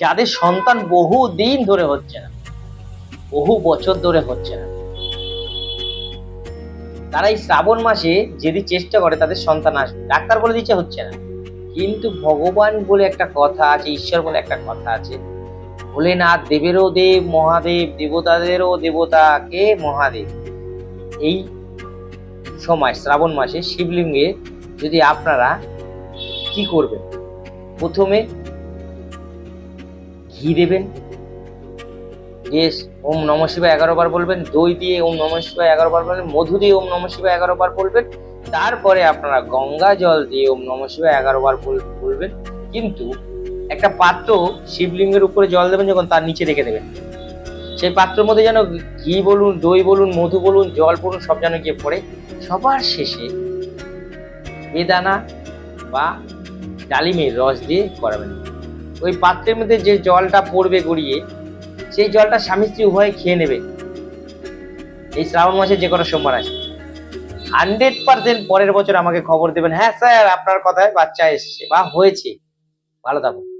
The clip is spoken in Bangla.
যাদের সন্তান বহু দিন ধরে হচ্ছে না, বহু বছর ধরে হচ্ছে না, তারা এই শ্রাবণ মাসে যদি চেষ্টা করে তাদের সন্তান আসবে। ডাক্তার বলে দিচ্ছে হচ্ছে না। কিন্তু ভগবান বলে একটা কথা আছে, ঈশ্বর বলে একটা কথা আছে। ভোলেনাথ দেবেরও দেব, মহাদেব, দেবতাদেরও দেবতা, কে? মহাদেব। এই সময়, শ্রাবণ মাসে শিবলিঙ্গে যদি আপনারা কি করবেন? প্রথমে ঘি দেবেন। দিয়ে ওম নম শিবায় এগারো বার বলবেন, দই দিয়ে ওম নম শিবায় এগারো বার বলবেন, মধু দিয়ে ওম নম শিবায় এগারো বার বলবেন, তারপরে আপনারা গঙ্গা জল দিয়ে ওম নম শিবায় এগারো বার বল- বলবেন। কিন্তু একটা পাত্র শিবলিঙ্গের উপরে জল দেবেন যখন তার নিচে রেখে দেবেন। সেই পাত্রের মধ্যে যেন ঘি বলুন, দই বলুন, মধু বলুন, জল বলুন সব যেন গিয়ে পড়ে, সবার শেষে বেদানা বা ডালিমের রস দিয়ে করাবেন। ওই পাত্রের মধ্যে যে জলটা পড়বে গড়িয়ে, সেই জলটা স্বামী স্ত্রী উভয়ে খেয়ে নেবে। এই শ্রাবণ মাসে যে কোনো সোমবার আছে। হান্ড্রেড পার্সেন্ট পরের বছর আমাকে খবর দেবেন হ্যাঁ স্যার, আপনার কথায় বাচ্চা এসছে বা হয়েছে। ভালো থাকুন।